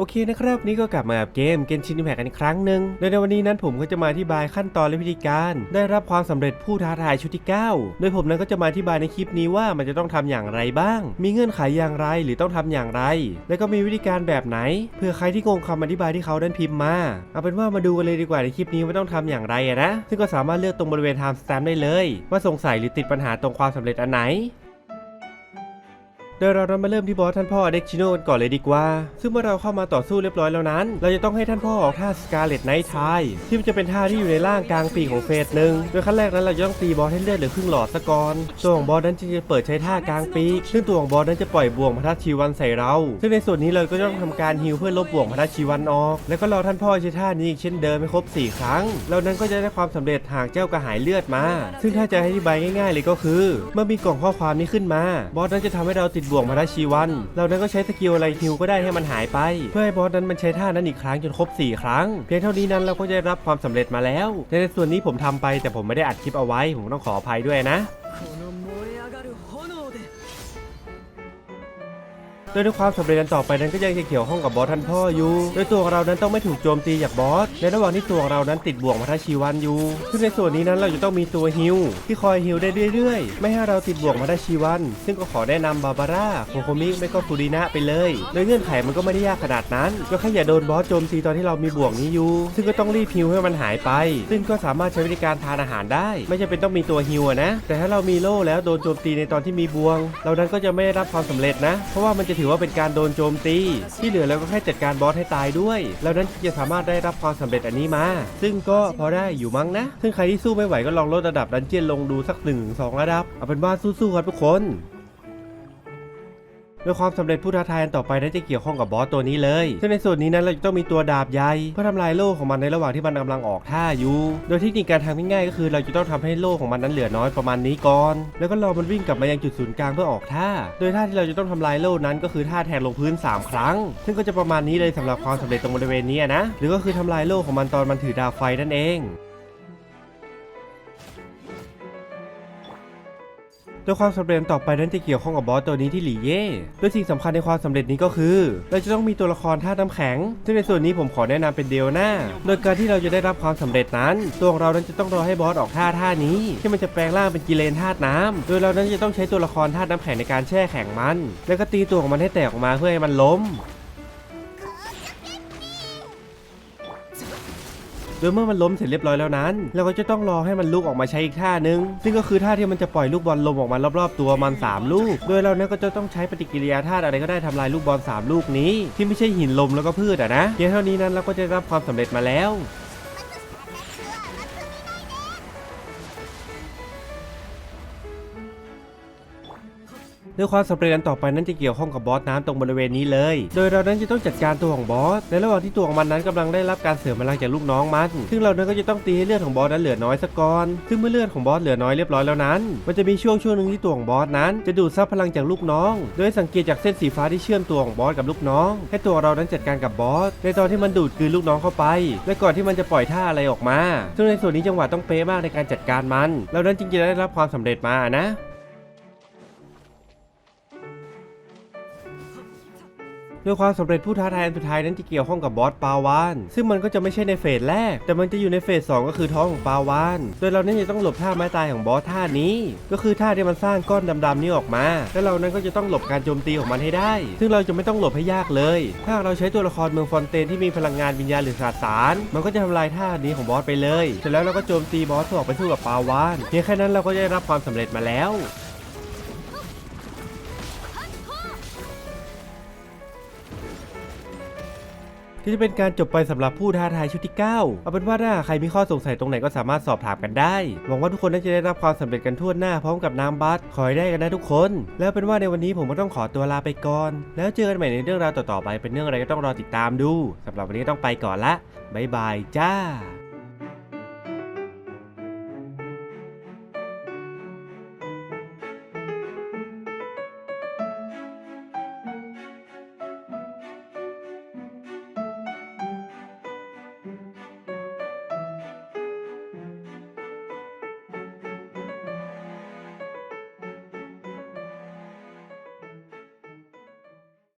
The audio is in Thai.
โอเคนะครับนี่ก็กลับมากับเกมเกนชินแพกกันอีกครั้งหนึ่งโดยในวันนี้นั้นผมก็จะมาอธิบายขั้นตอนและวิธีการ ได้รับความสำเร็จผู้ท้าทายชุดที่ 9 โดยผมนั้นก็จะมาอธิบายในคลิปนี้ว่ามันจะต้องทำอย่างไรบ้าง มีเงื่อนไขอย่างไรหรือต้องทำอย่างไร แล้วก็มีวิธีการแบบไหน เพื่อใครที่งงคำอธิบายที่เขาได้พิมพ์มา เอาเป็นว่ามาดูกันเลยดีกว่าในคลิปนี้ว่าต้องทำอย่างไรนะซึ่งก็สามารถเลือกตรงบริเวณ time stamp ได้เลย ว่าสงสัยหรือติดปัญหาตรงความสำเร็จอันไหน โดยเรานั้นมาเริ่มที่บอสท่านพ่อเด็กชิโนกันก่อนเลยดีกว่า ซึ่งเมื่อเราเข้ามาต่อสู้เรียบร้อยแล้วนั้น เราจะต้องให้ท่านพ่อออกท่าสกาเลตไนท์ไทที่มันจะเป็นท่าที่อยู่ในร่างกลางปีของเฟสหนึ่งโดยขั้นแรกนั้นเราจะต้องตีบอสให้เลือดเหลือครึ่งหลอดซะก่อนตัวของบอสนั้นจะเปิดใช้ท่ากลางปีกซึ่งตัวของบอสนั้นจะปล่อยบ่วงพัทชีวันใส่เรา ซึ่งในส่วนนี้เราก็ต้องทำการฮิลเพื่อลบบ่วงพัทชีวันออก แล้วก็รอท่านพ่อใช้ท่านี้อีกเช่นเดิมให้ครบสี่ครั้งเรานั้นก็จะได้ความสำเร็จหากเจ้ากระหายเลือดมา ซึ่งถ้าจะอธิบายง่าย ๆ เลยก็คือ เมื่อมีกล่องข้อความนี้ขึ้นมา บอสนั้นจะทำให้เราติดบ่วงพัทชีวันเรานั้นก็ใช้สกิลอะไรทิวก็ได้ให้มันหายไป เพื่อให้บอสนั้นมันใช้ท่านั้นอีกครั้งจนครบ 4 ครั้ง เพียงเท่านี้นั้นเราก็จะได้รับความสำเร็จมาแล้ว ในส่วนนี้ผมทำไปแต่ผมไม่ได้อัดคลิปเอาไว้ ผมต้องขออภัยด้วยนะ โดยในความสำเร็จอันต่อไปนั้นก็ยังจะเกี่ยวข้องกับบอสท่านพ่ออยู่ โดยตัวเรานั้นต้องไม่ถูกโจมตีจากบอส ในระหว่างที่ตัวเรานั้นติดบ่วงพัทชีวันอยู่ซึ่งในส่วนนี้นั้นเราจะต้องมีตัวฮิลที่คอยฮิลได้เรื่อยๆ ไม่ให้เราติดบ่วงพัทชีวัน ซึ่งก็ขอแนะนำบาบาร่าโคโคมิไม่ก็ฟูรินะไปเลยโดยเงื่อนไขมันก็ไม่ได้ยากขนาดนั้น ก็แค่อย่าโดนบอสโจมตีตอนที่เรามีบ่วงนี้อยู่ ซึ่งก็ต้องรีบฮิลให้มันหายไป ซึ่งก็สามารถใช้วิธีการทานอาหารได้ ไม่จำเป็นต้องมีตัวฮิลอะนะ แต่ถ้าเรามีโล่แล้วโดนโจมตีในตอนที่มีบ่วง เรานั้นก็จะไม่ได้รับความสำเร็จนะ เพราะว่ามันจะถือว่าเป็นการโดนโจมตี ที่เหลือเราก็แค่จัดการบอสให้ตายด้วย แล้วนั้นจะสามารถได้รับความสำเร็จอันนี้มา ซึ่งก็พอได้อยู่มั้งนะ ซึ่งใครที่สู้ไม่ไหวก็ลองลดระดับดันเจียนลงดูสักหนึ่งสองระดับ เอาเป็นว่าสู้ๆครับทุกคน โดยความสำเร็จผู้ท้าทายอันต่อไปนั้นจะเกี่ยวข้องกับบอสตัวนี้เลย ซึ่งในส่วนนี้นั้นเราจะต้องมีตัวดาบใหญ่เพื่อทำลายโล่ของมันในระหว่างที่มันกำลังออกท่าอยู่ โดยเทคนิคการทำง่ายๆก็คือ เราจะต้องทำให้โล่ของมันนั้นเหลือน้อยประมาณนี้ก่อน แล้วก็รอมันวิ่งกลับมายังจุดศูนย์กลางเพื่อออกท่า โดยท่าที่เราจะต้องทำลายโล่นั้นก็คือท่าแทงลงพื้น 3 ครั้ง ซึ่งก็จะประมาณนี้เลยสำหรับความสำเร็จตรงบริเวณนี้นะ หรือก็คือทำลายโล่ของมันตอนมันถือดาบไฟนั่นเอง โดยความสำเร็จต่อไปนั้นจะเกี่ยวข้องกับบอสตัวนี้ที่หลี่เย่โดยสิ่งสำคัญในความสำเร็จนี้ก็คือเราจะต้องมีตัวละครธาน้ำแข็ง ซึ่งในส่วนนี้ผมขอแนะนำเป็นเดลน่าโดยการที่เราจะได้รับความสำเร็จนั้น ตัวของเรานั้นจะต้องรอให้บอสออกท่าท่านี้ ที่มันจะแปลงร่างเป็นกิเลนธาตุน้ำโดยเรานั้นจะต้องใช้ตัวละครธาตุน้ำแข็งในการแช่แข็งมัน แล้วก็ตีตัวของมันให้แตกออกมาเพื่อให้มันล้ม โดยเมื่อมันล้มเสร็จเรียบร้อยแล้วนั้น เราก็จะต้องรอให้มันลุกออกมาใช้อีกท่านึง ซึ่งก็คือท่าที่มันจะปล่อยลูกบอลลมออกมารอบๆตัวมัน 3 ลูก โดยเราเนี่ยก็จะต้องใช้ปฏิกิริยาธาตุอะไรก็ได้ทำลายลูกบอล3ลูกนี้ ที่ไม่ใช่หินลมแล้วก็พืชอะนะเพียงเท่านี้นั้นเราก็จะได้รับความสำเร็จมาแล้ว ด้วยความสำเร็จอันต่อไปนั้นจะเกี่ยวข้องกับบอสน้ำตรงบริเวณนี้เลย โดยเรานั้นจะต้องจัดการตัวของบอส ในระหว่างที่ตัวของมันนั้นกำลังได้รับการเสริมพลังจากลูกน้องมัน ซึ่งเรานั้นก็จะต้องตีให้เลือดของบอสนั้นเหลือน้อยสักก่อน ซึ่งเมื่อเลือดของบอสเหลือน้อยเรียบร้อยแล้วนั้น มันจะมีช่วงช่วงหนึ่งที่ตัวของบอสนั้น จะดูดซับพลังจากลูกน้อง โดยสังเกตจากเส้นสีฟ้าที่เชื่อมตัวของบอสกับลูกน้อง ให้ตัวเรานั้นจัดการกับบอส ในตอนที่มันดูดกลืนลูกน้องเข้าไป และก่อนที่มันจะปล่อยท่าอะไรออกมา ซึ่งในส่วนนี้จังหวะต้องเป๊ะมากในการจัดการมัน เรานั้นจริงๆได้รับความสำเร็จมานะ ด้วยความสำเร็จผู้ท้าทายอันสุดท้ายนั้นจะเกี่ยวข้องกับบอสปาวาน ซึ่งมันก็จะไม่ใช่ในเฟสแรก แต่มันจะอยู่ในเฟส2ก็คือท้องของปาวาน โดยเราเนี่ยจะต้องหลบท่าไม้ตายของบอสท่านี้ ก็คือท่าที่มันสร้างก้อนดำๆนี้ออกมา แล้วเรานั้นก็จะต้องหลบการโจมตีของมันให้ได้ ซึ่งเราจะไม่ต้องหลบให้ยากเลย ถ้าเราใช้ตัวละครเมืองฟอนเตนที่มีพลังงานวิญญาณหรือสสาร มันก็จะทำลายท่านี้ของบอสไปเลย เสร็จแล้วเราก็โจมตีบอสออกไปสู้กับปาวานเพียงแค่นั้นเราก็จะได้รับความสำเร็จมาแล้ว ที่จะเป็นการจบไปสำหรับผู้ท้าทายชุดที่ 9 เอาเป็นว่าถ้าใครมีข้อสงสัยตรงไหนก็สามารถสอบถามกันได้ หวังว่าทุกคนน่าจะได้รับความสำเร็จกันทั่วหน้าพร้อมกับน้ำบัสขอให้ได้กันนะทุกคน แล้วเป็นว่าในวันนี้ผมก็ต้องขอตัวลาไปก่อน แล้วเจอกันใหม่ในเรื่องราวต่อๆไปเป็นเรื่องอะไรก็ต้องรอติดตามดูสำหรับวันนี้ต้องไปก่อนละบ๊ายบายจ้า